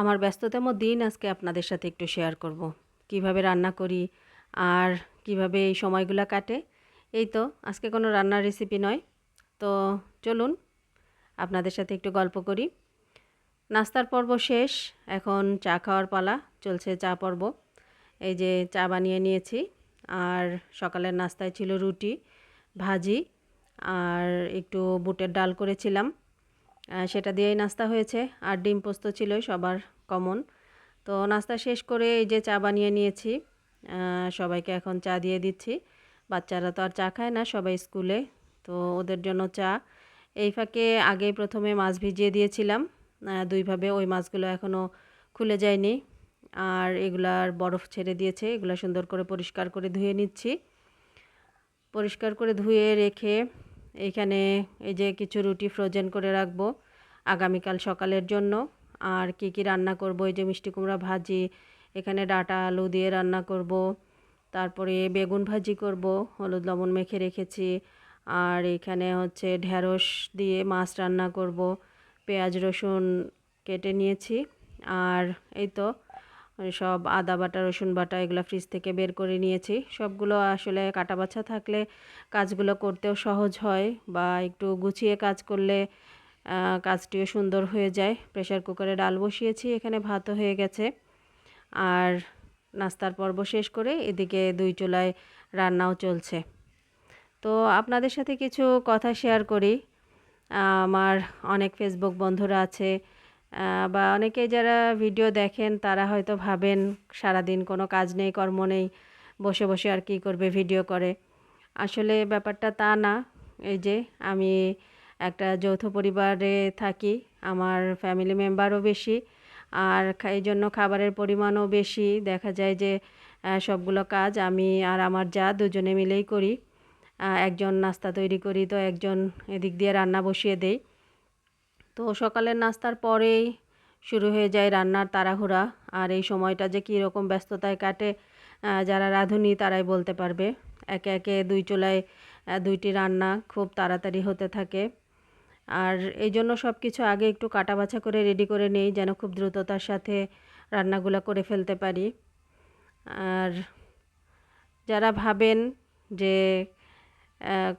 আমার ব্যস্ততম দিন আজকে আপনাদের সাথে একটু শেয়ার করব। কীভাবে রান্না করি আর কীভাবে এই সময়গুলো কাটে, এই তো আজকে কোনো রান্নার রেসিপি নয়। তো চলুন আপনাদের সাথে একটু গল্প করি। নাস্তার পর্ব শেষ, এখন চা খাওয়ার পালা, চলছে চা পর্ব। এই যে চা বানিয়ে নিয়েছি, আর সকালের নাস্তায় ছিল রুটি, ভাজি, আর একটু বুটের ডাল করেছিলাম। সেটা দিয়েই নাস্তা হয়েছে। আর ডিম পোস্ত ছিল সবার কমন তো নাস্তা শেষ করে এই যে চা বানিয়ে নিয়েছি সবাইকে এখন চা দিয়ে দিচ্ছি। বাচ্চারা তো আর চা খায় না, সবাই স্কুলে। তো ওদের জন্য চা। এই ফাঁকে আগে প্রথমে মাছ ভিজিয়ে দিয়েছিলাম। দুইভাবে ওই মাছগুলো এখনও খুলে যায়নি। আর এগুলার বরফ ছেড়ে দিয়েছে। এগুলো সুন্দর করে পরিষ্কার করে ধুয়ে নিচ্ছি। পরিষ্কার করে ধুয়ে রেখে এইখানে এই যে কিছু রুটি ফ্রোজেন করে রাখব আগামীকাল সকালের জন্য। আর কি কি রান্না করব? এই যে মিষ্টি কুমড়া ভাজি, এখানে ডাটা আলু দিয়ে রান্না করব। তারপরে বেগুন ভাজি করব, হলুদ লবণ মেখে রেখেছি। আর এখানে হচ্ছে ঢ্যাঁড়স দিয়ে মাছ রান্না করব। পেঁয়াজ রসুন কেটে নিয়েছি। আর এই তো সব আদা বাটা, রসুন বাটা এগুলো ফ্রিজ থেকে বের করে নিয়েছি। সবগুলো আসলে কাটা বাছা থাকলে কাজগুলো করতেও সহজ হয় বা একটু গুছিয়ে কাজ করলে কাজটিও সুন্দর হয়ে যায়। প্রেশার কুকারে ডাল বসিয়েছি, এখানে ভাতও হয়ে গেছে। আর নাস্তার পর্ব শেষ করে এদিকে দুই চুলায় রান্নাও চলছে। তো আপনাদের সাথে কিছু কথা শেয়ার করি। আমার অনেক ফেসবুক বন্ধুরা আছে বা অনেকে যারা ভিডিও দেখেন, তারা হয়তো ভাবেন সারাদিন কোনো কাজ নেই, কর্ম নেই, বসে বসে আর কি করবে ভিডিও করে। আসলে ব্যাপারটা তা না। এই যে আমি একটা যৌথ পরিবারে থাকি, আমার ফ্যামিলি মেম্বারও বেশি, আর এই জন্য খাবারের পরিমাণও বেশি। দেখা যায় যে সবগুলো কাজ আমি আর আমার যা দুজনে মিলেই করি। একজন নাস্তা তৈরি করি, তো একজন এদিক দিয়ে রান্না বসিয়ে দেই। তো সকালের নাস্তার পরেই শুরু হয়ে যায় রান্নার তাড়াহুড়া। আর এই সময়টা যে কীরকম ব্যস্ততায় কাটে যারা রাঁধুনি তারাই বলতে পারবে। একে একে দুই চুলায় দুইটি রান্না খুব তাড়াতাড়ি হতে থাকে। আর এই জন্য সব কিছু আগে একটু কাটা বাছা করে, রেডি করে নেই, যেন খুব দ্রুততার সাথে রান্নাগুলো করে ফেলতে পারি। আর যারা ভাবেন যে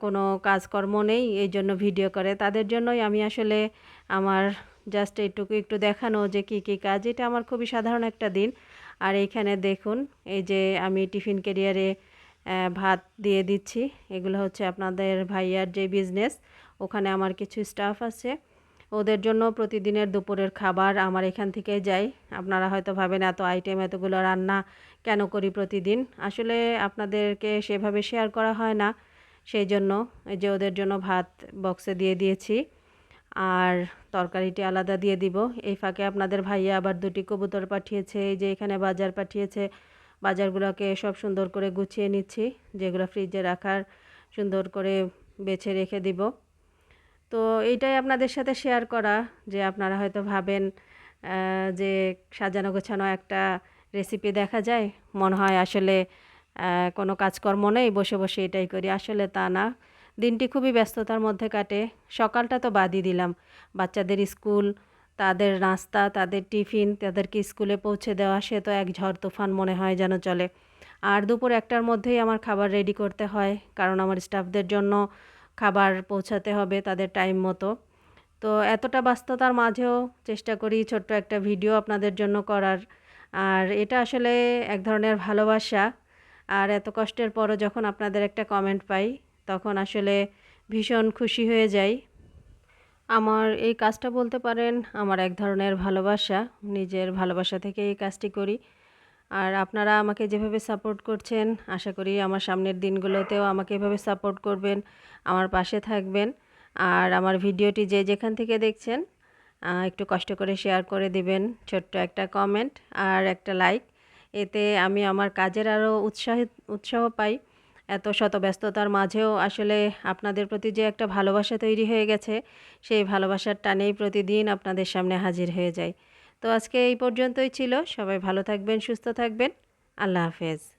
কোনো কাজকর্ম নেই, এই জন্য ভিডিও করে। তাদের জন্যই আমি আসলে আমার জাস্ট এইটুকু একটু দেখানো যে কি কি কাজ, এটা আমার খুবই সাধারণ একটা দিন। আর এইখানে দেখুন, এই যে আমি টিফিন কেরিয়ারে ভাত দিয়ে দিচ্ছি। এগুলো হচ্ছে আপনাদের ভাইয়ার যে বিজনেস ওখানে আমার কিছু স্টাফ আছে। ওদের জন্য প্রতিদিনের দুপুরের খাবার আমার এখান থেকে যাই আপনারা হয়তো ভাবেন, এত আইটেম এতগুলো রান্না কেন করি প্রতিদিন? আসলে আপনাদেরকে সেভাবে শেয়ার করা হয় না। সেই জন্য, এই যে ওদের জন্য ভাত বক্সে দিয়ে দিয়েছি। আর তরকারিটি আলাদা দিয়ে দিব। এই ফাঁকে আপনাদের ভাইয়া আবার দুটি কবুতর পাঠিয়েছে, এই যে এখানে বাজার পাঠিয়েছে। বাজারগুলোকে সব সুন্দর করে গুছিয়ে নিচ্ছি, যেগুলো ফ্রিজে রাখার সুন্দর করে বেছে রেখে দিব। তো এইটাই আপনাদের সাথে শেয়ার করা, যে আপনারা হয়তো ভাবেন যে সাজানো গোছানো একটা রেসিপি দেখা যায়। মনে হয় আসলে কোনো কাজকর্ম নেই, বসে বসে এটাই করি। আসলে তা না। দিনটি খুবই ব্যস্ততার মধ্যে কাটে। সকালটা তো বাদই দিলাম। বাচ্চাদের স্কুল, তাদের নাস্তা, তাদের টিফিন, তাদেরকে স্কুলে পৌঁছে দেওয়া, সে তো এক ঝড় তুফান মনে হয় যেন চলে। আর দুপুর একটার মধ্যেই আমার খাবার রেডি করতে হয়, কারণ আমার স্টাফদের জন্য খাবার পৌঁছাতে হবে তাদের টাইম মতো। তো এতটা ব্যস্ততার মাঝেও চেষ্টা করি ছোট্ট একটা ভিডিও আপনাদের জন্য করার। আর এটা আসলে এক ধরনের ভালোবাসা। আর এত কষ্টের পরও যখন আপনাদের একটা কমেন্ট পাই, তখন আসলে ভীষণ খুশি হয়ে যাই। আমার এই কাজটা বলতে পারেন, আমার এক ধরনের ভালোবাসা, নিজের ভালোবাসা থেকে এই কাজটি করি। আর আপনারা আমাকে যেভাবে সাপোর্ট করছেন, আশা করি আমার সামনের দিনগুলোতেও আমাকে এভাবে সাপোর্ট করবেন, আমার পাশে থাকবেন। আর আমার ভিডিওটি যে যেখান থেকে দেখছেন একটু কষ্ট করে শেয়ার করে দিবেন, ছোট্ট একটা কমেন্ট আর একটা লাইক এতে আমি আমার কাজের আরও উৎসাহ উৎসাহ পাই। এত শত ব্যস্ততার মাঝেও আসলে আপনাদের প্রতি যে একটা ভালোবাসা তৈরি হয়ে গেছে, সেই ভালোবাসার টানেই প্রতিদিন আপনাদের সামনে হাজির হয়ে যায় তো আজকে এই পর্যন্তই ছিল। সবাই ভালো থাকবেন, সুস্থ থাকবেন। আল্লাহ হাফেজ।